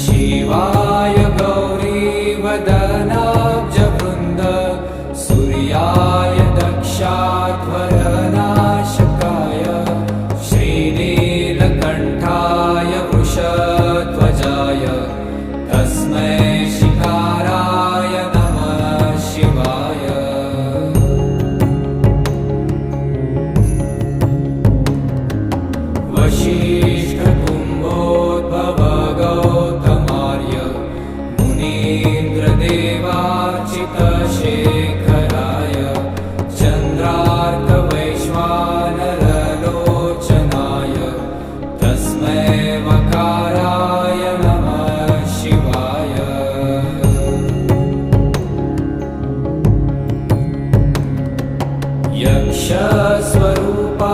शिवाय गौरीवदनाब्जवृन्द सूर्याय दक्षाध्वरनाशकाय श्रीनीलकण्ठाय वृषध्वजाय तस्मै शिकाराय नमः शिवाय। वशी न्द्रदेवाचितशेखराय चन्द्रार्थवैश्वानरलोचनाय तस्मै मकाराय नमः शिवाय। यक्षस्वरूपा